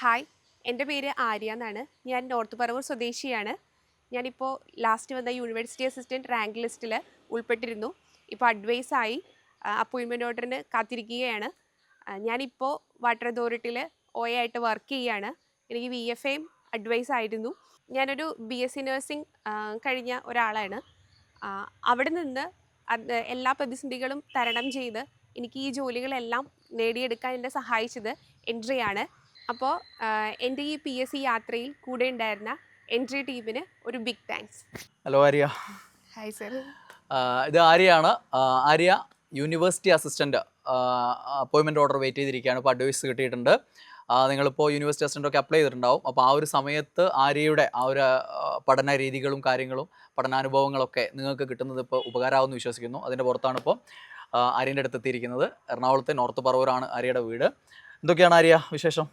Hi എന്റെ പേര് ആര്യ എന്നാണ്. ഞാൻ നോർത്ത് പറവൂർ സ്വദേശിയാണ്. ഞാനിപ്പോൾ ലാസ്റ്റ് വന്ന യൂണിവേഴ്സിറ്റി അസിസ്റ്റന്റ് റാങ്ക് ലിസ്റ്റിൽ ഉൾപ്പെട്ടിരുന്നു. ഇപ്പോൾ അഡ്വൈസായി അപ്പോയിൻമെന്റ് ഓർഡറിന് കാത്തിരിക്കുകയാണ്. ഞാനിപ്പോൾ വാട്ടർ അതോറിറ്റിയിൽ ഒ എ ആയിട്ട് വർക്ക് ചെയ്യുകയാണ് എനിക്ക് വി എഫ് എയും അഡ്വൈസ് ആയിരുന്നു. ഞാനൊരു ബി എസ് സി നഴ്സിംഗ് കഴിഞ്ഞ ഒരാളാണ്. അവിടെ നിന്ന് എല്ലാ പ്രതിസന്ധികളും തരണം ചെയ്ത് എനിക്ക് ഈ ജോലികളെല്ലാം നേടിയെടുക്കാൻ എന്നെ സഹായിച്ചത് എൻട്രിയാണ് അപ്പോൾ എന്റെ ഈ പി എസ് സി യാത്രയിൽ കൂടെ ഉണ്ടായിരുന്ന എൻട്രി ടീമിന് ഒരു big thanks hello Arya. Hi sir ഇത് ആര്യയാണ് ആര്യ യൂണിവേഴ്സിറ്റി അസിസ്റ്റന്റ് അപ്പോയിൻമെന്റ് ഓർഡർ വെയിറ്റ് ചെയ്തിരിക്കുകയാണ്. ഇപ്പോൾ അഡ്വൈസ് കിട്ടിയിട്ടുണ്ട്. നിങ്ങളിപ്പോൾ യൂണിവേഴ്സിറ്റി അസിസ്റ്റന്റ് ഒക്കെ അപ്ലൈ ചെയ്തിട്ടുണ്ടാവും. അപ്പോൾ ആ ഒരു സമയത്ത് ആര്യയുടെ ആ ഒരു പഠന രീതികളും കാര്യങ്ങളും പഠനാനുഭവങ്ങളൊക്കെ നിങ്ങൾക്ക് കിട്ടുന്നത് ഇപ്പോൾ ഉപകാരമാവുമെന്ന് വിശ്വസിക്കുന്നു. അതിന്റെ പുറത്താണ് ഇപ്പോൾ ആര്യന്റെ അടുത്ത് എത്തിയിരിക്കുന്നത്. എറണാകുളത്തെ നോർത്ത് പറവൂരാണ് ആര്യയുടെ വീട്. എന്തൊക്കെയാണ് ആര്യ വിശേഷം?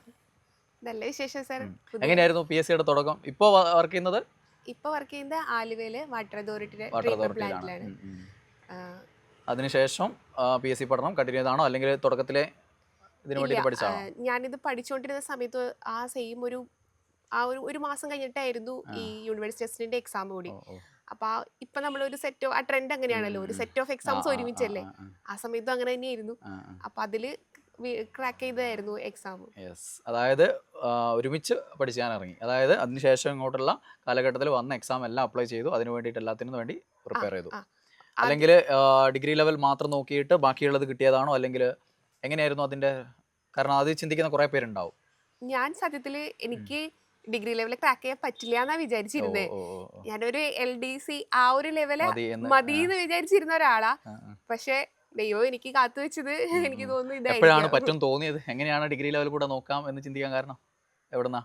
നല്ല വിശേഷം സർ. എങ്ങനെയായിരുന്നു പി എസ് സിയുടെ തുടക്കം? ഇപ്പോൾ വർക്ക് ചെയ്യുന്നത്? ഇപ്പോൾ വർക്ക് ചെയ്യുന്നത് ആലുവയിൽ വാട്ടർ അതോറിറ്റിയുടെ വാട്ടർ പ്ലാന്റിലാണ്. അതിനുശേഷം പി എസ് സി പഠനം കണ്ടിന്യൂ ചെയ്താണോ അല്ലെങ്കിൽ തുടക്കത്തിലെ ഇതിനു വേണ്ടിയിട്ട് പഠിച്ചാണോ ഞാനിത് പഠിച്ചുകൊണ്ടിരുന്ന സമയത്ത് ആ സെയിം ഒരു ആ ഒരു ഒരു മാസം കഴിഞ്ഞിട്ടായിരുന്നു ഈ യൂണിവേഴ്സിറ്റി ടെസ്റ്റിന്റെ എക്സാം കൂടി. അപ്പൊ ഇപ്പൊ ഇപ്പൊ നമ്മളൊരു സെറ്റ് ആ ട്രെൻഡ് അങ്ങനെയാണല്ലോ. ഒരു സെറ്റ് ഓഫ് എക്സാംസ് ഒരുമിച്ചല്ലേ? ആ, സമയത്തും അങ്ങനെ തന്നെയായിരുന്നു. അപ്പൊ അതിൽ ക്രാക്ക് ചെയ്തതായിരുന്നു എക്സാം യെസ് അതായത് ഒരുമിച്ച് പഠിച്ചാൻ ഇറങ്ങി അതായത് അതിനുശേഷം ഇങ്ങോട്ടുള്ള കാലഘട്ടത്തിൽ വന്ന എക്സാം എല്ലാം അപ്ലൈ ചെയ്തു. അതിനു വേണ്ടിയിട്ട് എല്ലാത്തിനും വേണ്ടി പ്രിപ്പയർ ചെയ്തു. അല്ലെങ്കിൽ ഡിഗ്രി ലെവൽ മാത്രം നോക്കിയിട്ട് ബാക്കിയുള്ളത് കിട്ടിയതാണോ? അല്ലെങ്കിൽ എങ്ങനെയായിരുന്നു അതിന്റെ കാരണം അത് ചിന്തിക്കുന്ന കുറെ പേരുണ്ടാവും. ഞാൻ സത്യത്തിൽ എനിക്ക് ഡിഗ്രി ലെവലിൽ ക്രാക്ക് ചെയ്യാൻ പറ്റില്ല എന്നാ വിചാരിച്ചിരുന്നേ. ഓ, ഓ, ഓ, ഓ. ഞാനൊരു എൽ ഡി സി ആ ഒരു ലെവൽ മതി എന്ന് വിചാരിച്ചിരുന്ന ഒരാളാ. പക്ഷെ ദൈവം എനിക്ക് കാത്തു വെച്ചത്. എനിക്ക് തോന്നുന്നു എപ്പോഴാണ് പറ്റും തോന്നിയത്? എങ്ങനെയാണ് ഡിഗ്രി ലെവൽ കൂടെ നോക്കാം എന്ന് ചിന്തിക്കാൻ കാരണം? എവിടുന്നാ?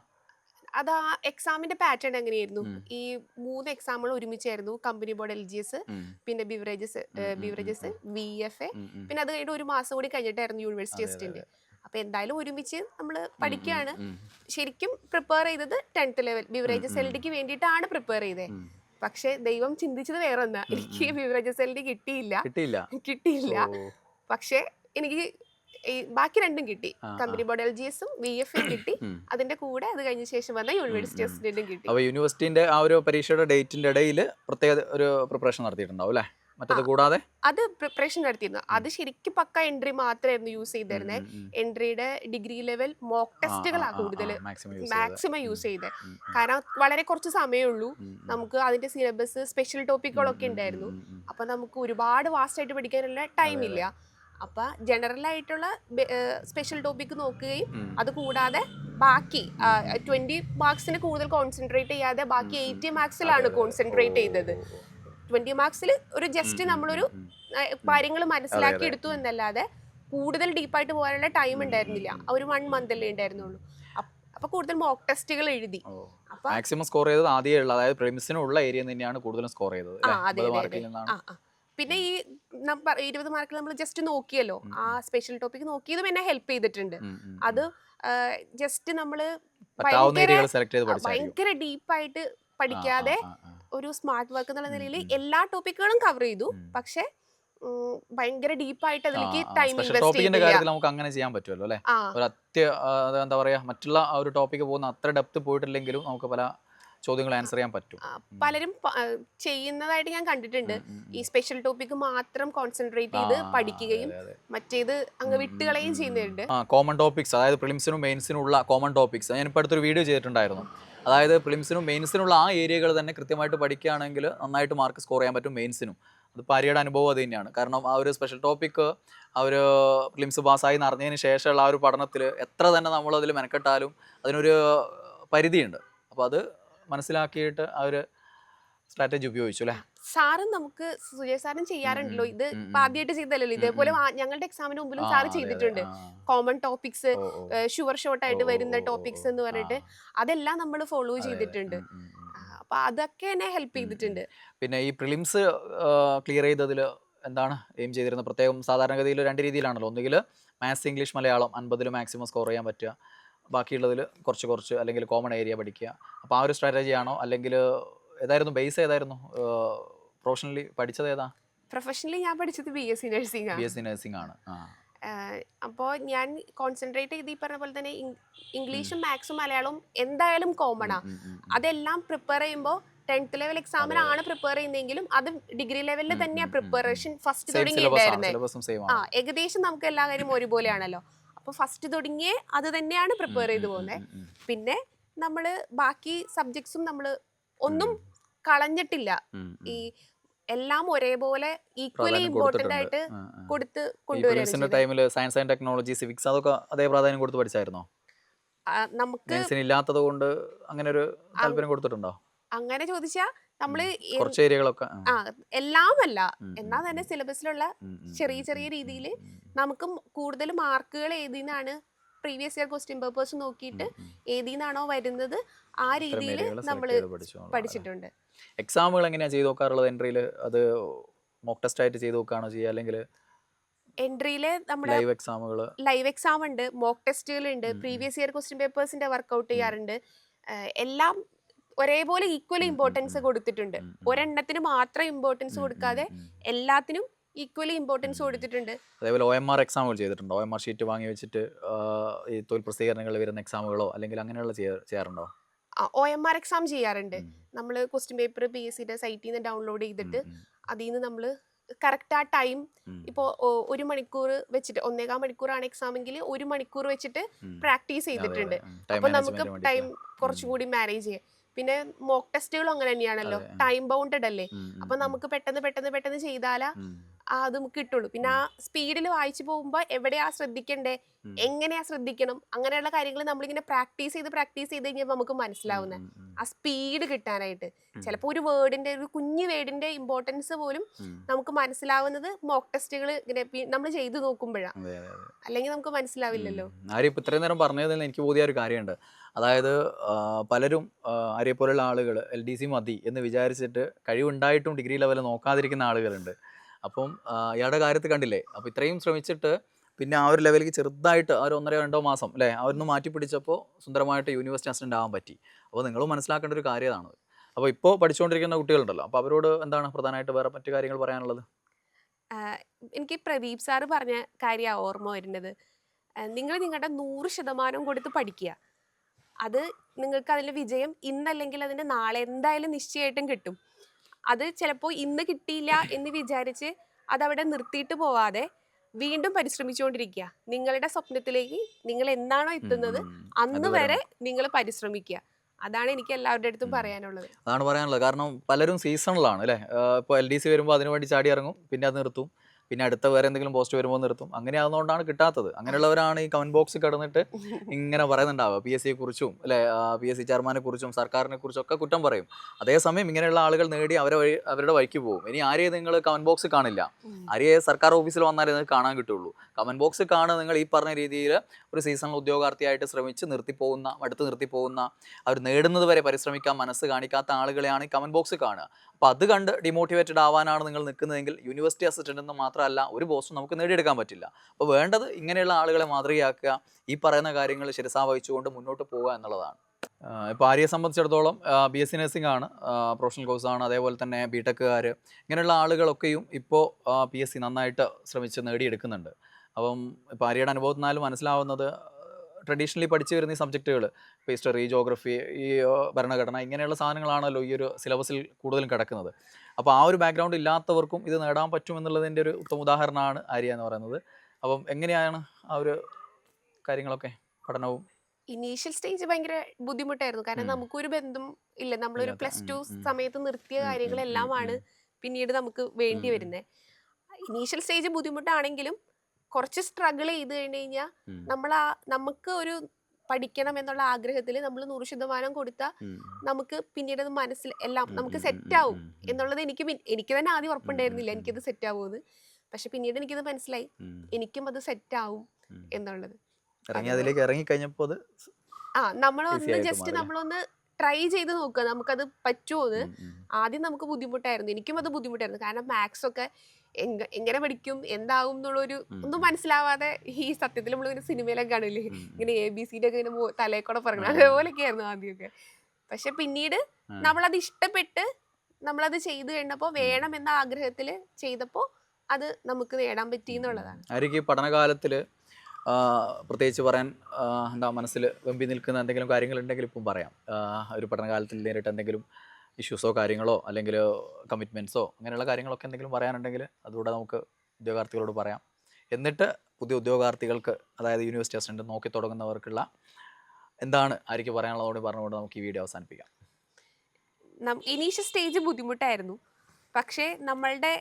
അത് ആ എക്സാമിന്റെ പാറ്റേൺ എങ്ങനെയായിരുന്നു? ഉം. ഈ മൂന്ന് എക്സാമുകൾ ഒരുമിച്ചായിരുന്നു. Company board L G S ഉം, പിന്നെ ബിവറേജസ് ഉം, ഉം, ബിവറേജസ് വി എഫ് എ ഉം, ഉം. പിന്നെ അത് കഴിഞ്ഞിട്ട് ഒരു മാസം കൂടി കഴിഞ്ഞിട്ടായിരുന്നു യൂണിവേഴ്സിറ്റി അതെ, അതെ, അസിസ്റ്റന്റ് അപ്പൊ എന്തായാലും ഒരുമിച്ച് നമ്മൾ ഉം, പഠിക്കുകയാണ്. ഉം, ശരിക്കും പ്രിപ്പയർ ചെയ്തത് ടെൻത്ത് ലെവൽ ബിവറേജസ്. എൽ ഡിക്ക് വേണ്ടിയിട്ടാണ് പ്രിപ്പയർ ചെയ്തത് ഉം. പക്ഷെ ദൈവം ചിന്തിച്ചത് വേറെ ഒന്നാ എനിക്ക്. ബിവറേജസ് കിട്ടിയില്ല. കിട്ടിയില്ല. കിട്ടിയില്ല. പക്ഷെ എനിക്ക് ഈ ബാക്കി രണ്ടും കിട്ടി. കമ്പനി ബോർഡ് എൽ ജി എസും വി എഫ് കിട്ടി അതിന്റെ കൂടെ അത് കഴിഞ്ഞ ശേഷം വന്ന യൂണിവേഴ്സിറ്റി. അസിസ്റ്റന്റും കിട്ടി. അപ്പോൾ യൂണിവേഴ്സിറ്റിന്റെ ആ ഒരു പരീക്ഷയുടെ ഡേറ്റിന്റെ ഇടയിൽ പ്രത്യേക ഒരു പ്രിപ്പറേഷൻ നടത്തിയിട്ടുണ്ടാവും അല്ലേ? മറ്റത് കൂടാതെ? അത് പ്രിപ്പറേഷൻ നടത്തിയിരുന്നു അത് ശരിക്കും പക്ക എൻട്രി മാത്രമായിരുന്നു യൂസ് ചെയ്തിരുന്നത് എൻട്രിയുടെ ഡിഗ്രി ലെവൽ മോക്ക് ടെസ്റ്റുകളാണ് കൂടുതൽ മാക്സിമം യൂസ് ചെയ്തത്. കാരണം വളരെ കുറച്ച് സമയമുള്ളൂ. നമുക്ക് അതിന്റെ സിലബസ് സ്പെഷ്യൽ ടോപ്പിക്കുകളൊക്കെ ഉണ്ടായിരുന്നു. അപ്പൊ നമുക്ക് ഒരുപാട് വാസ്റ്റ് ആയിട്ട് പഠിക്കാനുള്ള ടൈം ഇല്ല. അപ്പൊ ജനറൽ ആയിട്ടുള്ള സ്പെഷ്യൽ ടോപ്പിക് നോക്കുകയും അത് കൂടാതെ ബാക്കി ട്വന്റി മാർക്സിന് കൂടുതൽ കോൺസെൻട്രേറ്റ് ചെയ്യാതെ ബാക്കി എയ്റ്റി മാർക്സിലാണ് കോൺസെൻട്രേറ്റ് ചെയ്തത്. ട്വന്റി മാർക്സിൽ ഒരു ജസ്റ്റ് നമ്മളൊരു കാര്യങ്ങൾ മനസ്സിലാക്കി എടുത്തു എന്നല്ലാതെ കൂടുതൽ ഡീപ്പായിട്ട് പോകാനുള്ള ടൈം ഉണ്ടായിരുന്നില്ല. ഒരു വൺ മന്ത് അല്ലേ ഉണ്ടായിരുന്നുള്ളൂ. അപ്പ- കൂടുതൽ മോക്ക് ടെസ്റ്റുകൾ എഴുതി. മാക്സിമം സ്കോർ ചെയ്തത് ആദ്യമേ ഉള്ള. അതായത് പ്രിമിസിനുള്ള ഏരിയ തന്നെയാണ് കൂടുതലും സ്കോർ ചെയ്തത്. പിന്നെ ഈ ഇരുപത് മാർക്കിൽ നമ്മൾ ജസ്റ്റ് നോക്കിയല്ലോ. ആ സ്പെഷ്യൽ ടോപ്പിക് നോക്കിയതും എന്നെ ഹെൽപ്പ് ചെയ്തിട്ടുണ്ട്. അത് ജസ്റ്റ് നമ്മൾ ഭയങ്കര- ഡീപ്പായിട്ട് പഠിക്കാതെ ഒരു സ്മാർട്ട് വർക്ക് എന്നുള്ള നിലയിൽ എല്ലാ ടോപ്പിക്കുകളും കവർ ചെയ്തു. പക്ഷേ ഭയങ്കര ഡീപ്പായിട്ട് അതിലേക്ക് ടൈം ടോപ്പിക്കിന്റെ കാര്യത്തിൽ നമുക്ക് അങ്ങനെ ചെയ്യാൻ പറ്റുമല്ലോ അല്ലേ? ഒരു അത്യ എന്താ പറയാ മറ്റുള്ള ഒരു ടോപ്പിക്ക് പോകുന്ന അത്ര ഡെപ്ത് പോയിട്ടില്ലെങ്കിലും നമുക്ക് പല ചോദ്യങ്ങൾ ആൻസർ ചെയ്യാൻ പറ്റും. പലരും ചെയ്യുന്നതായിട്ട് ഞാൻ കണ്ടിട്ടുണ്ട്. ഈ സ്പെഷ്യൽ ടോപ്പിക് മാത്രം കോൺസെൻട്രേറ്റ് ചെയ്ത് പഠിക്കുകയും. മറ്റേത് അങ്ങ് വിട്ടുകളയും ചെയ്യുന്നുണ്ട്. കോമൺ ടോപ്പിക്സ് അതായത് പ്രിലിംസിനും മെയിൻസിനും ഉള്ള കോമൺ ടോപ്പിക്സ് ഞാൻ ഇപ്പോൾ അടുത്തൊരു വീഡിയോ ചെയ്തിട്ടുണ്ടായിരുന്നു. അതായത് പ്രിലിംസിനും മെയിൻസിനും ഉള്ള ആ ഏരിയകൾ തന്നെ കൃത്യമായിട്ട് പഠിക്കുകയാണെങ്കിൽ നന്നായിട്ട് മാർക്ക് സ്കോർ ചെയ്യാൻ പറ്റും മെയിൻസിനും അത് പാരിയുടെ അനുഭവം അത് തന്നെയാണ്. കാരണം ആ ഒരു സ്പെഷ്യൽ ടോപ്പിക്ക് ആ ഒരു പ്രിലിംസ് പാസ്സായി അറിഞ്ഞതിന് ശേഷമുള്ള ആ ഒരു പഠനത്തിൽ എത്ര തന്നെ നമ്മളതിൽ മെനക്കെട്ടാലും അതിനൊരു പരിധിയുണ്ട്. അപ്പോൾ അത് മനസ്സിലാക്കിയിട്ട് ആ ഒരു സ്ട്രാറ്റജി ഉപയോഗിച്ചു അല്ലേ? സാറും നമുക്ക് സുജയ് സാറും ചെയ്യാറുണ്ടല്ലോ. ഇത് ആദ്യമായിട്ട് ചെയ്തല്ലോ ഇതേപോലെ ഞങ്ങളുടെ എക്സാമിന് മുമ്പിലും സാർ സാറ്. ചെയ്തിട്ടുണ്ട്. Common topics. ഷുവർ ഷോർട്ട് ആയിട്ട് വരുന്ന ടോപ്പിക്സ് എന്ന് പറഞ്ഞിട്ട്. അതെല്ലാം നമ്മൾ ഫോളോ. ചെയ്തിട്ടുണ്ട്. അപ്പൊ അതൊക്കെ എന്നെ ഹെൽപ്പ്. ചെയ്തിട്ടുണ്ട്. പിന്നെ ഈ പ്രിലിംസ് ക്ലിയർ ചെയ്തതിൽ എന്താണ്? എയിം ചെയ്തിരുന്നത്? പ്രത്യേകം സാധാരണഗതിയിൽ രണ്ട് രീതിയിലാണല്ലോ. ഒന്നുകിൽ മാത്സ് ഇംഗ്ലീഷ് മലയാളം അൻപതിൽ മാക്സിമം സ്കോർ ചെയ്യാൻ പറ്റുക. ബാക്കിയുള്ളതിൽ കുറച്ച് കുറച്ച് അല്ലെങ്കിൽ കോമൺ ഏരിയ പഠിക്കുക. അപ്പോൾ ആ ഒരു സ്ട്രാറ്റജി ആണോ? അല്ലെങ്കിൽ ഏതായിരുന്നു ബേസ് ഏതായിരുന്നു? പ്രൊഫഷണലി പഠിച്ചത് ഏതാ? പ്രൊഫഷണലി ഞാൻ പഠിച്ചത് B S C nursing B S C nursing ആണ്. അപ്പോൾ ഞാൻ കോൺസെൻട്രേറ്റ് ചെയ്ത് ഈ പറഞ്ഞ പോലെ തന്നെ ഇംഗ്ലീഷും മാത്സും മലയാളവും എന്തായാലും കോമൺ ആണ് അതെല്ലാം പ്രിപ്പയർ ചെയ്യുമ്പോൾ ടെൻത്ത് ലെവൽ എക്സാമിനാണ് പ്രിപ്പയർ ചെയ്യുന്നതെങ്കിലും അത് ഡിഗ്രി ലെവലിൽ തന്നെയാണ് പ്രിപ്പറേഷൻ ഫസ്റ്റ് തുടങ്ങിയിട്ടുണ്ടായിരുന്നത് ആ ഏകദേശം നമുക്ക് എല്ലാ കാര്യവും ഒരുപോലെയാണല്ലോ. അപ്പൊ ഫസ്റ്റ് തുടങ്ങിയേ അത് തന്നെയാണ് പ്രിപ്പയർ ചെയ്തു പോകുന്നത് പിന്നെ. നമ്മൾ ബാക്കി സബ്ജക്ട്സും നമ്മൾ ഒന്നും കളഞ്ഞിട്ടില്ല. ഈ എല്ലാം ഒരേപോലെ ഈക്വലി ഇമ്പോർട്ടന്റ് ആയിട്ട് കൊടുത്ത് കൊണ്ടുവരുന്നത് ടൈമിൽ സയൻസ് ആൻഡ് ടെക്നോളജി സിവിക്സ് അതൊക്കെ അതേ പ്രാധാന്യം കൊടുത്ത് പഠിച്ചായിരുന്നോ? നമുക്ക് ഇല്ലാത്തത് കൊണ്ട് അങ്ങനെ ഒരു താല്പര്യം കൊടുത്തിട്ടുണ്ടോ? അങ്ങനെ ചോദിച്ചാ നമ്മൾ കുറച്ച് ഏരിയകളൊക്കെ ആ. എല്ലാമല്ല. എന്നാ തന്നെ സിലബസിലുള്ള ചെറിയ ചെറിയ രീതിയിൽ നമുക്ക് കൂടുതൽ മാർക്കുകൾ ഏതിന്നാണ് പ്രീവിയസ് ഇയർ ക്വസ്റ്റ്യൻ പേപ്പേഴ്സ് നോക്കിയിട്ട്. ഏതിന്നാണോ വരുന്നത് ആ രീതിയിൽ നമ്മൾ. പഠിച്ചിട്ടുണ്ട്. എക്സാമുകൾ എങ്ങനെയാ ചെയ്തു നോക്കാറുള്ളത്? എൻട്രിയിൽ അത് മോക്ക് ടെസ്റ്റ് ആയിട്ട് ചെയ്തു നോക്കുകയാണോ ചെയ്യുക? അല്ലെങ്കിൽ എൻട്രിയിൽ നമ്മുടെ ലൈവ് എക്സാമുകൾ ലൈവ് എക്സാം ഉണ്ട് മോക്ക് ടെസ്റ്റുകൾ ഉണ്ട്. പ്രീവിയസ് ഇയർ ക്വസ്റ്റ്യൻ പേപ്പേഴ്സിന്റെ വർക്ക്ഔട്ട് ചെയ്യാറുണ്ട്. എല്ലാം ഒരേപോലെ ഈക്വൽ ഇമ്പോർട്ടൻസ് കൊടുത്തിട്ടുണ്ട്. ഒരെണ്ണത്തിന് മാത്രം ഇമ്പോർട്ടൻസ് കൊടുക്കാതെ എല്ലാത്തിനും ഈക്വലി ഇമ്പോർട്ടൻസ് കൊടുത്തിട്ടുണ്ട്. അതേപോലെ ഒ എം ആർ എക്സാമുകൾ ചെയ്തിട്ടുണ്ടോ? ഒ എം ആർ ഷീറ്റ് വാങ്ങി വെച്ചിട്ട് ഈ തൊഴിൽ പ്രസിദ്ധീകരണങ്ങളിൽ വരുന്ന എക്സാമുകളോ അല്ലെങ്കിൽ അങ്ങനെയുള്ള ചെയ്യാ- ചെയ്യാറുണ്ടോ? ഒ എം ആർ എക്സാം ചെയ്യാറുണ്ട്. നമ്മൾ ക്വസ്റ്റ്യൻ പേപ്പർ പി എസ് സിയുടെ സൈറ്റിൽ നിന്ന് ഡൗൺലോഡ് ചെയ്തിട്ട് അതിൽ നിന്ന് നമ്മൾ കറക്റ്റ് ആ ടൈം ഇപ്പോൾ ഒരു മണിക്കൂർ വെച്ചിട്ട് ഒന്നേകാൽ മണിക്കൂറാണ് എക്സാം എങ്കിൽ ഒരു മണിക്കൂർ വെച്ചിട്ട് പ്രാക്ടീസ് ചെയ്തിട്ടുണ്ട്. അതെ. ഉം, time അപ്പൊ നമുക്ക് ടൈം കുറച്ചും കൂടി മാനേജ് ചെയ്യാം. പിന്നെ മോക്ക് ടെസ്റ്റുകളും അങ്ങനെ തന്നെയാണല്ലോ. ടൈം ബൗണ്ടഡ് അല്ലേ? അപ്പൊ നമുക്ക് പെട്ടെന്ന് പെട്ടെന്ന് പെട്ടെന്ന് ചെയ്താലാ ആ അത് നമുക്ക് കിട്ടുള്ളൂ. പിന്നെ ആ സ്പീഡിൽ വായിച്ചു പോകുമ്പോൾ എവിടെയാ ശ്രദ്ധിക്കണ്ടേ? എങ്ങനെയാ ശ്രദ്ധിക്കണം? അങ്ങനെയുള്ള കാര്യങ്ങൾ നമ്മളിങ്ങനെ പ്രാക്ടീസ് ചെയ്ത് പ്രാക്ടീസ് ചെയ്ത് കഴിഞ്ഞാൽ നമുക്ക് മനസ്സിലാവുന്നത് ആ സ്പീഡ് കിട്ടാനായിട്ട്. ചിലപ്പോൾ ഒരു വേർഡിന്റെ ഒരു കുഞ്ഞു വേർഡിന്റെ ഇമ്പോർട്ടൻസ് പോലും നമുക്ക് മനസ്സിലാവുന്നത് മോക്ക് ടെസ്റ്റുകൾ ഇങ്ങനെ നമ്മൾ ചെയ്തു നോക്കുമ്പോഴാണ്. അല്ലെങ്കിൽ നമുക്ക് മനസ്സിലാവില്ലല്ലോ. ആരും ഇപ്പം ഇത്രയും നേരം പറഞ്ഞതിൽ എനിക്ക് പുതിയ ഒരു കാര്യമുണ്ട്. അതായത് പലരും ആ, ആര്യെ പോലുള്ള ആളുകൾ എൽ ഡി സി മതി എന്ന് വിചാരിച്ചിട്ട് കഴിവുണ്ടായിട്ടും ഡിഗ്രി ലെവൽ നോക്കാതിരിക്കുന്ന ആളുകളുണ്ട്. അപ്പം ഇയാളുടെ കാര്യത്തിൽ കണ്ടില്ലേ? അപ്പോൾ ഇത്രയും ശ്രമിച്ചിട്ട് പിന്നെ ആ ഒരു ലെവലിലേക്ക് ചെറുതായിട്ട് ആ ഒരു ഒന്നര രണ്ടോ മാസം അല്ലേ? അവരൊന്ന് മാറ്റി പിടിച്ചപ്പോൾ സുന്ദരമായിട്ട് യൂണിവേഴ്സിറ്റി അസിസ്റ്റന്റ് ആവാൻ പറ്റി. അപ്പോൾ നിങ്ങളും മനസ്സിലാക്കേണ്ട ഒരു കാര്യമാണ് അപ്പോൾ ഇപ്പോൾ പഠിച്ചുകൊണ്ടിരിക്കുന്ന കുട്ടികളുണ്ടല്ലോ അപ്പോൾ അവരോട് എന്താണ് പ്രധാനമായിട്ട് വേറെ മറ്റു കാര്യങ്ങൾ പറയാനുള്ളത്? എനിക്ക് പ്രദീപ് സാറ് പറഞ്ഞ കാര്യമാണ് ഓർമ്മ വരുന്നത്. നിങ്ങൾ നിങ്ങളുടെ നൂറ് ശതമാനം കൊടുത്ത് പഠിക്കുക. അത് നിങ്ങൾക്ക് അതിന്റെ വിജയം ഇന്നല്ലെങ്കിൽ അതിന്റെ നാളെ എന്തായാലും നിശ്ചയമായിട്ടും കിട്ടും. അത് ചിലപ്പോൾ ഇന്ന് കിട്ടിയില്ല എന്ന് വിചാരിച്ച് അതവിടെ നിർത്തിയിട്ട് പോവാതെ വീണ്ടും പരിശ്രമിച്ചുകൊണ്ടിരിക്കുക നിങ്ങളുടെ സ്വപ്നത്തിലേക്ക് നിങ്ങൾ എന്താണോ എത്തുന്നത്. അന്ന് വരെ നിങ്ങൾ പരിശ്രമിക്കുക അതാണ് എനിക്ക് എല്ലാവരുടെ അടുത്തും പറയാനുള്ളത്. അതാണ് പറയാനുള്ളത്. കാരണം പലരും സീസണിലാണ് അല്ലേ? ഇപ്പോൾ എൽ ഡി സി വരുമ്പോൾ അതിനു വേണ്ടി ചാടി ഇറങ്ങും. പിന്നെ അത് നിർത്തും. പിന്നെ അടുത്ത വേറെ എന്തെങ്കിലും പോസ്റ്റ് വരുമ്പോൾ നിർത്തും. അങ്ങനെ ആവുന്നതുകൊണ്ടാണ് കിട്ടാത്തത്. അങ്ങനെയുള്ളവരാണ് ഈ കമന്റ് ബോക്സിൽ കടന്നിട്ട് ഇങ്ങനെ പറയുന്നുണ്ടാവുക. പി എസ് സിയെ കുറിച്ചും അല്ലെ പി എസ് സി ചെയർമാനെ കുറിച്ചും സർക്കാരിനെ കുറിച്ചും ഒക്കെ കുറ്റം പറയും. അതേസമയം ഇങ്ങനെയുള്ള ആളുകൾ നേടി അവരെ വഴി അവരുടെ വഴിക്ക് പോകും. ഇനി ആരെയും നിങ്ങൾ കമന്റ് ബോക്സ് കാണില്ല. ആരെയെ സർക്കാർ ഓഫീസിൽ വന്നാലേ നിങ്ങൾക്ക് കാണാൻ കിട്ടുള്ളൂ. കമന്റ് ബോക്സ് കാണുക നിങ്ങൾ ഈ പറഞ്ഞ രീതിയിൽ ഒരു സീസണൽ ഉദ്യോഗാർത്ഥിയായിട്ട് ശ്രമിച്ച് നിർത്തിപ്പോകുന്ന അടുത്ത് നിർത്തിപ്പോകുന്ന അവർ നേടുന്നത് വരെ പരിശ്രമിക്കാൻ മനസ്സ് കാണിക്കാത്ത ആളുകളെയാണ് ഈ കമന്റ് ബോക്സിൽ കാണുക. അപ്പോൾ അത് കണ്ട് ഡിമോട്ടിവേറ്റഡ് ആവാനാണ് നിങ്ങൾ നിൽക്കുന്നതെങ്കിൽ യൂണിവേഴ്സിറ്റി അസിസ്റ്റന്റ് എന്ന് മാത്രമല്ല ഒരു പോസ്റ്റും നമുക്ക് നേടിയെടുക്കാൻ പറ്റില്ല. അപ്പോൾ വേണ്ടത് ഇങ്ങനെയുള്ള ആളുകളെ മാതൃകയാക്കുക ഈ പറയുന്ന കാര്യങ്ങൾ ശിരസാ വഹിച്ചുകൊണ്ട് മുന്നോട്ട് പോവുക എന്നുള്ളതാണ്. ഇപ്പോൾ ആര്യയെ സംബന്ധിച്ചിടത്തോളം ബി എസ് സി നഴ്സിംഗ് ആണ് പ്രൊഫഷണൽ കോഴ്സാണ് അതേപോലെ തന്നെ ബി ടെക്കുകാർ ഇങ്ങനെയുള്ള ആളുകളൊക്കെയും ഇപ്പോൾ പി എസ് സി നന്നായിട്ട് ശ്രമിച്ച് നേടിയെടുക്കുന്നുണ്ട്. അപ്പം ഇപ്പോൾ ആര്യയുടെ അനുഭവത്തിനാലും മനസ്സിലാവുന്നത് ട്രഡീഷണലി പഠിച്ചു വരുന്ന ഈ സബ്ജക്റ്റുകൾ ഇപ്പോൾ ഹിസ്റ്ററി ജോഗ്രഫി ഈ ഭരണഘടന ഇങ്ങനെയുള്ള സാധനങ്ങളാണല്ലോ ഈ ഒരു സിലബസിൽ കൂടുതലും കിടക്കുന്നത്. അപ്പോൾ ആ ഒരു ബാക്ക്ഗ്രൗണ്ട് ഇല്ലാത്തവർക്കും ഇത് നേടാൻ പറ്റുമെന്നുള്ളതിന്റെ ഒരു ഉത്തമ ഉദാഹരണമാണ് ആര്യ എന്ന് പറയുന്നത്. അപ്പം എങ്ങനെയാണ് ആ ഒരു കാര്യങ്ങളൊക്കെ പഠനവും? ഇനീഷ്യൽ സ്റ്റേജ് ഭയങ്കര ബുദ്ധിമുട്ടായിരുന്നു. കാരണം. നമുക്കൊരു ബന്ധം ഇല്ല. നമ്മളൊരു പ്ലസ് ടു. സമയത്ത് നിർത്തിയ കാര്യങ്ങളെല്ലാം ആണ് കാര്യങ്ങളെല്ലാമാണ് പിന്നീട് നമുക്ക് വേണ്ടി. വരുന്നത്. ഇനീഷ്യൽ സ്റ്റേജ് ബുദ്ധിമുട്ടാണെങ്കിലും കുറച്ച് സ്ട്രഗിൾ ചെയ്ത് കഴിഞ്ഞ് കഴിഞ്ഞാൽ നമ്മൾ ആ നമുക്ക് ഒരു പഠിക്കണം എന്നുള്ള ആഗ്രഹത്തിൽ നമ്മൾ നൂറ് ശതമാനം കൊടുത്താൽ നമുക്ക് പിന്നീട് അത് മനസ്സിൽ എല്ലാം നമുക്ക് സെറ്റ് ആവും എന്നുള്ളത് എനിക്ക് എനിക്ക് തന്നെ ആദ്യം ഉറപ്പുണ്ടായിരുന്നില്ല. എനിക്കത് സെറ്റ് ആവുമെന്ന് പക്ഷെ പിന്നീട് എനിക്കത് മനസ്സിലായി. എനിക്കും അത് സെറ്റ് ആവും. എന്നുള്ളത്. ഇറങ്ങി അത് ആ നമ്മളൊന്ന് ജസ്റ്റ് നമ്മളൊന്ന് ട്രൈ ചെയ്ത് നോക്കുക നമുക്കത് പറ്റുമോ എന്ന് ആദ്യം നമുക്ക് ബുദ്ധിമുട്ടായിരുന്നു. എനിക്കും അത് ബുദ്ധിമുട്ടായിരുന്നു. കാരണം മാത്സ് ഒക്കെ എങ്ങനെ പഠിക്കും എന്താവും എന്നുള്ളൊരു. ഒന്നും മനസ്സിലാവാതെ ഈ സത്യത്തിൽ നമ്മളിങ്ങനെ സിനിമയിലൊക്കെ കാണില്ലേ. ഇങ്ങനെ എ ബി സിയുടെ ഒക്കെ ഇങ്ങനെ മോ- തലയിൽ കൂടെ പറഞ്ഞു. അതേപോലെയൊക്കെ ആയിരുന്നു ആദ്യമൊക്കെ പക്ഷെ പിന്നീട്. നമ്മളത് ഇഷ്ടപ്പെട്ട് നമ്മളത് ചെയ്തു കഴിഞ്ഞപ്പോൾ വേണം എന്ന ആഗ്രഹത്തിൽ ചെയ്തപ്പോൾ അത് നമുക്ക് നേടാൻ പറ്റി എന്നുള്ളതാണ് ആര്യക്ക് പഠനകാലത്തിൽ പ്രത്യേകിച്ച് പറയാൻ എന്താ മനസ്സിൽ വെമ്പി നിൽക്കുന്ന എന്തെങ്കിലും കാര്യങ്ങളുണ്ടെങ്കിൽ ഇപ്പം പറയാം ഒരു പഠനകാലത്തിൽ നേരിട്ട് എന്തെങ്കിലും ഇഷ്യൂസോ കാര്യങ്ങളോ അല്ലെങ്കിൽ കമ്മിറ്റ്മെന്റ്സോ അങ്ങനെയുള്ള കാര്യങ്ങളൊക്കെ എന്തെങ്കിലും പറയാനുണ്ടെങ്കിൽ അതുകൂടെ നമുക്ക് ഉദ്യോഗാർത്ഥികളോട് പറയാം. എന്നിട്ട് പുതിയ ഉദ്യോഗാർത്ഥികൾക്ക് അതായത് യൂണിവേഴ്സിറ്റി അസിസ്റ്റന്റ് നോക്കി തുടങ്ങുന്നവർക്കുള്ള എന്താണ് ആയിരിക്കും പറയാനുള്ളതോട് പറഞ്ഞുകൊണ്ട് നമുക്ക് ഈ വീഡിയോ അവസാനിപ്പിക്കാം. ഇനീഷ്യൽ സ്റ്റേജ് ബുദ്ധിമുട്ടായിരുന്നു. പക്ഷേ നമ്മളുടെ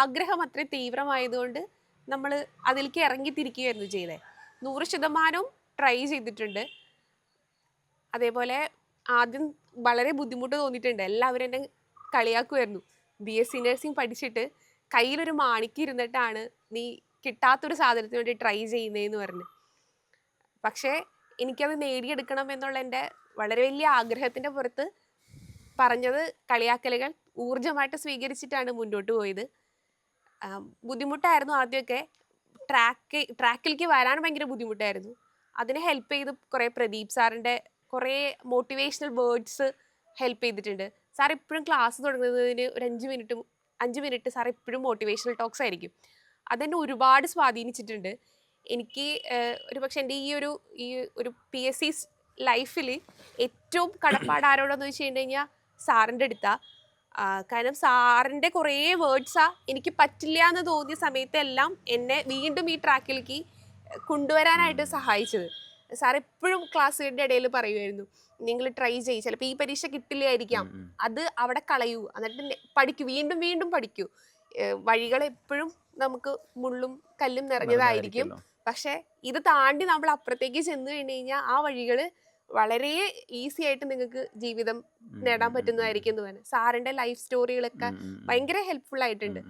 ആഗ്രഹം അത്ര തീവ്രമായതുകൊണ്ട് നമ്മൾ അതിലേക്ക് ഇറങ്ങിത്തിരിക്കുകയായിരുന്നു ചെയ്തത് നൂറ് ശതമാനവും ട്രൈ ചെയ്തിട്ടുണ്ട്. അതേപോലെ ആദ്യം വളരെ ബുദ്ധിമുട്ട് തോന്നിയിട്ടുണ്ട്. എല്ലാവരും എന്നെ കളിയാക്കുമായിരുന്നു ബി എസ് സി നഴ്സിംഗ് പഠിച്ചിട്ട് കയ്യിലൊരു മാണിക്ക് ഇരുന്നിട്ടാണ് നീ കിട്ടാത്തൊരു സാധനത്തിന് വേണ്ടി ട്രൈ ചെയ്യുന്നതെന്ന് പറഞ്ഞ്. പക്ഷേ എനിക്കത് നേടിയെടുക്കണം എന്നുള്ള എന്റെ വളരെ വലിയ ആഗ്രഹത്തിന്റെ പുറത്ത് പറഞ്ഞത് കളിയാക്കലുകൾ ഊർജമായിട്ട് സ്വീകരിച്ചിട്ടാണ് മുന്നോട്ട് പോയത്. ബുദ്ധിമുട്ടായിരുന്നു ആദ്യമൊക്കെ. ട്രാക്ക് ട്രാക്കിലേക്ക് വരാൻ ഭയങ്കര ബുദ്ധിമുട്ടായിരുന്നു. അതിനെ ഹെൽപ്പ് ചെയ്ത് കുറേ പ്രദീപ് സാറിന്റെ കുറേ മോട്ടിവേഷണൽ വേർഡ്സ് ഹെൽപ്പ് ചെയ്തിട്ടുണ്ട്. സാർ ഇപ്പോഴും ക്ലാസ് തുടങ്ങുന്നതിന് ഒരു അഞ്ച് മിനിറ്റ് അഞ്ച് മിനിറ്റ് സാർ ഇപ്പോഴും മോട്ടിവേഷണൽ ടോക്സ് ആയിരിക്കും. അതെന്നെ ഒരുപാട് സ്വാധീനിച്ചിട്ടുണ്ട്. എനിക്ക് ഒരു പക്ഷെ എന്റെ ഈ ഒരു ഈ ഒരു പി എസ് സി ലൈഫിൽ ഏറ്റവും കടപ്പാട് ആരോടെന്ന് വെച്ച് കഴിഞ്ഞാൽ സാറിന്റെ അടുത്താ. കാരണം സാറിന്റെ കുറേ വേർഡ്സാ എനിക്ക് പറ്റില്ല എന്ന് തോന്നിയ സമയത്തെല്ലാം എന്നെ വീണ്ടും ഈ ട്രാക്കിലേക്ക് കൊണ്ടുവരാനായിട്ട് സഹായിച്ചത്. സാർ എപ്പോഴും ക്ലാസ്സിന്റെ ഇടയിൽ പറയുമായിരുന്നു നിങ്ങൾ ട്രൈ ചെയ് ചിലപ്പോൾ ഈ പരീക്ഷ കിട്ടില്ലായിരിക്കാം. അത് അവിടെ കളയൂ എന്നിട്ട് പഠിക്കൂ വീണ്ടും വീണ്ടും പഠിക്കൂ വഴികൾ എപ്പോഴും നമുക്ക് മുള്ളും കല്ലും നിറഞ്ഞതായിരിക്കും. പക്ഷെ ഇത് താണ്ടി നമ്മൾ അപ്പുറത്തേക്ക് ചെന്ന് കഴിഞ്ഞു കഴിഞ്ഞാൽ ആ വഴികൾ വളരെ ഈസി ആയിട്ട് നിങ്ങൾക്ക് ജീവിതം നേടാൻ പറ്റുന്നതായിരിക്കും എന്ന് പറഞ്ഞു സാറിന്റെ ലൈഫ് സ്റ്റോറികളൊക്കെ. ഭയങ്കര ഹെൽപ്ഫുൾ ആയിട്ടുണ്ട്.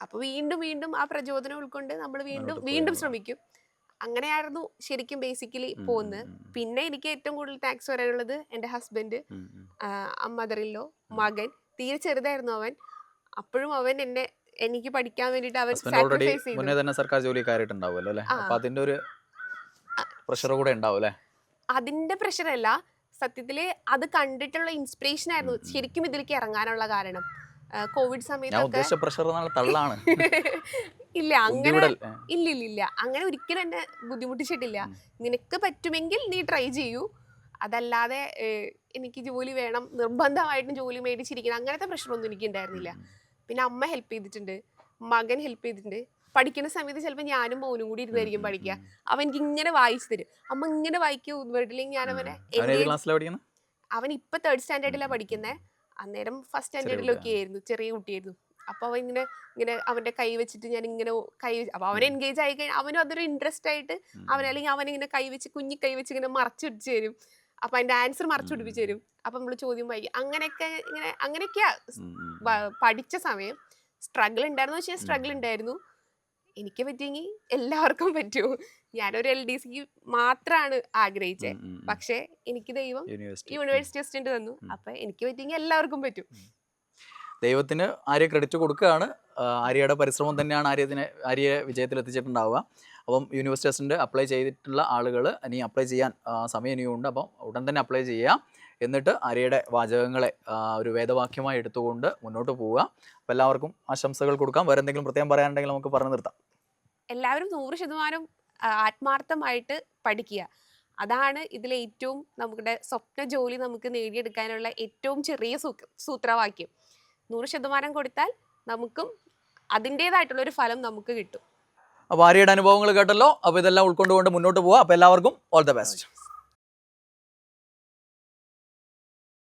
അപ്പൊ വീണ്ടും വീണ്ടും ആ പ്രചോദനം ഉൾക്കൊണ്ട് നമ്മൾ വീണ്ടും വീണ്ടും. ശ്രമിക്കും അങ്ങനെയായിരുന്നു ശരിക്കും ബേസിക്കലി പോകുന്നത് പിന്നെ എനിക്ക് ഏറ്റവും കൂടുതൽ ടാക്സ് വരാനുള്ളത് എന്റെ ഹസ്ബൻഡ് ഉം, ഉം. മദറിലോ മകൻ. തീരെ ചെറുതായിരുന്നു അവൻ. അപ്പോഴും അവൻ എന്നെ എനിക്ക് പഠിക്കാൻ വേണ്ടിട്ട് അവൻ മുന്നേ തന്നെ സർക്കാർ അല്ലേ. അപ്പൊ അതിന്റെ ഒരു പ്രഷർ കൂടെ ഉണ്ടാവും അല്ലേ? അതിന്റെ പ്രഷർ അല്ല. സത്യത്തിൽ അത് കണ്ടിട്ടുള്ള ഇൻസ്പിറേഷൻ ആയിരുന്നു. ശരിക്കും ഇതിലേക്ക് ഇറങ്ങാനുള്ള കാരണം. കോവിഡ് സമയത്ത് പ്രഷർ തള്ളാണ്. ഇല്ല അങ്ങനെ ഇല്ല ഇല്ല ഇല്ല അങ്ങനെ ഒരിക്കലും എന്നെ ബുദ്ധിമുട്ടിച്ചിട്ടില്ല. നിനക്ക് പറ്റുമെങ്കിൽ നീ ട്രൈ ചെയ്യൂ. അതല്ലാതെ എനിക്ക് ജോലി വേണം നിർബന്ധമായിട്ടും ജോലി മേടിച്ചിരിക്കണം അങ്ങനത്തെ പ്രശ്നമൊന്നും എനിക്ക് ഉണ്ടായിരുന്നില്ല. പിന്നെ അമ്മ ഹെൽപ്പ് ചെയ്തിട്ടുണ്ട്. മകൻ ഹെൽപ്പ് ചെയ്തിട്ടുണ്ട്. പഠിക്കുന്ന സമയത്ത് ചിലപ്പോൾ ഞാനും മോനും കൂടി ഇരുന്നായിരിക്കും പഠിക്കുക. അവൻ എനിക്ക് ഇങ്ങനെ വായിച്ചു തരും. അമ്മ ഇങ്ങനെ വായിക്കൂ. വീട്ടിലേക്ക് ഞാൻ അവനെ അവൻ ഇപ്പൊ തേർഡ് സ്റ്റാൻഡേർഡിലാണ് പഠിക്കുന്നത് അന്നേരം ഫസ്റ്റ് സ്റ്റാൻഡേർഡിലൊക്കെ ആയിരുന്നു. ചെറിയ കുട്ടിയായിരുന്നു. അപ്പൊ അവൻ ഇങ്ങനെ ഇങ്ങനെ അവന്റെ കൈ വെച്ചിട്ട് ഞാൻ ഇങ്ങനെ കൈ അപ്പൊ അവൻ എൻഗേജ് ആയി കഴിഞ്ഞാൽ അവനും അതൊരു ഇൻട്രസ്റ്റ് ആയിട്ട് അവൻ അല്ലെങ്കിൽ അവൻ ഇങ്ങനെ കൈ വെച്ച് കുഞ്ഞി കൈ വെച്ച് ഇങ്ങനെ മറച്ചു പിടിച്ചു തരും. അപ്പൊ അതിന്റെ ആൻസർ മറച്ചു പിടിപ്പിച്ചു തരും. അപ്പൊ നമ്മൾ ചോദ്യം വായിക്കും അങ്ങനെയൊക്കെ ഇങ്ങനെ അങ്ങനെയൊക്കെയാ പഠിച്ച സമയം. സ്ട്രഗിൾ ഉണ്ടായിരുന്നു പക്ഷേ സ്ട്രഗിൾ ഉണ്ടായിരുന്നു എനിക്ക് പറ്റിയെങ്കിൽ എല്ലാവർക്കും പറ്റുമോ ഞാനൊരു എൽ ഡി സിക്ക് മാത്രമാണ് ആഗ്രഹിച്ചത്. പക്ഷേ എനിക്ക് ദൈവം യൂണിവേഴ്സിറ്റി അസിസ്റ്റന്റ് തന്നു. അപ്പൊ എനിക്ക് പറ്റിയെങ്കിൽ എല്ലാവർക്കും പറ്റും. ദൈവത്തിന് ആര്യ ക്രെഡിറ്റ് കൊടുക്കുകയാണ്. ആര്യയുടെ പരിശ്രമം തന്നെയാണ് ആര്യത്തിനെ ആര്യയെ വിജയത്തിൽ എത്തിച്ചിട്ടുണ്ടാവുക. അപ്പം അസിസ്റ്റന്റ് അപ്ലൈ ചെയ്തിട്ടുള്ള ആളുകൾ ഇനി അപ്ലൈ ചെയ്യാൻ സമയം ഇനിയുണ്ട്. അപ്പം ഉടൻ തന്നെ അപ്ലൈ ചെയ്യുക. എന്നിട്ട് ആര്യയുടെ വാചകങ്ങളെ ഒരു വേദവാക്യമായി എടുത്തുകൊണ്ട് മുന്നോട്ട് പോവുക. അപ്പോൾ എല്ലാവർക്കും ആശംസകൾ കൊടുക്കാം. വേറെ എന്തെങ്കിലും പ്രത്യേകം പറയാനുണ്ടെങ്കിൽ നമുക്ക് പറഞ്ഞു നിർത്താം. എല്ലാവരും നൂറ് ശതമാനം ആത്മാർത്ഥമായിട്ട് പഠിക്കുക. അതാണ് ഇതിലെ ഏറ്റവും നമ്മുടെ സ്വപ്ന ജോലി നമുക്ക് നേടിയെടുക്കാനുള്ള ഏറ്റവും ചെറിയ സൂത്രവാക്യം. നൂറ് ശതമാനം കൊടുത്താൽ നമുക്കും അതിന്റെതായിട്ടുള്ള ഒരു ഫലം നമുക്ക് കിട്ടും. അപ്പോൾ ആര്യയുടെ അനുഭവങ്ങൾ കേട്ടല്ലോ. അപ്പോൾ ഇതെല്ലാം ഉൾക്കൊണ്ടുകൊണ്ട് മുന്നോട്ട് പോവുക അപ്പോൾ എല്ലാവർക്കും ഓൾ ദ ബെസ്റ്റ്